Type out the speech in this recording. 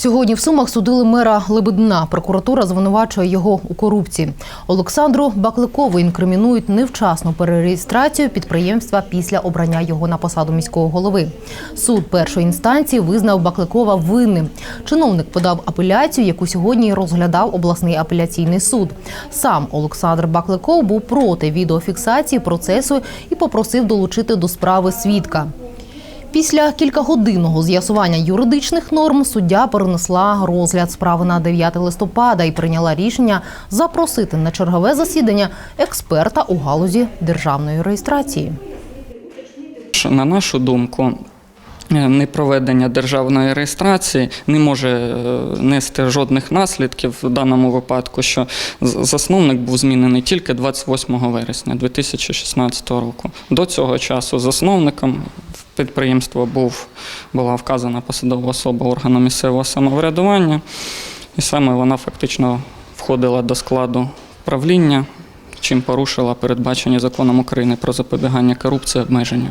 Сьогодні в Сумах судили мера Лебедина. Прокуратура звинувачує його у корупції. Олександру Бакликову інкримінують невчасну перереєстрацію підприємства після обрання його на посаду міського голови. Суд першої інстанції визнав Бакликова винним. Чиновник подав апеляцію, яку сьогодні розглядав обласний апеляційний суд. Сам Олександр Бакликов був проти відеофіксації процесу і попросив долучити до справи свідка. Після кількагодинного з'ясування юридичних норм суддя перенесла розгляд справи на 9 листопада і прийняла рішення запросити на чергове засідання експерта у галузі державної реєстрації. На нашу думку, е, непроведення державної реєстрації не може е, нести жодних наслідків в даному випадку, що засновник був змінений тільки 28 вересня 2016 року. До цього часу засновником підприємства був, була вказана посадова особа органу місцевого самоврядування, і саме вона фактично входила до складу правління. Чим порушила передбачені законом України про запобігання корупції обмеження.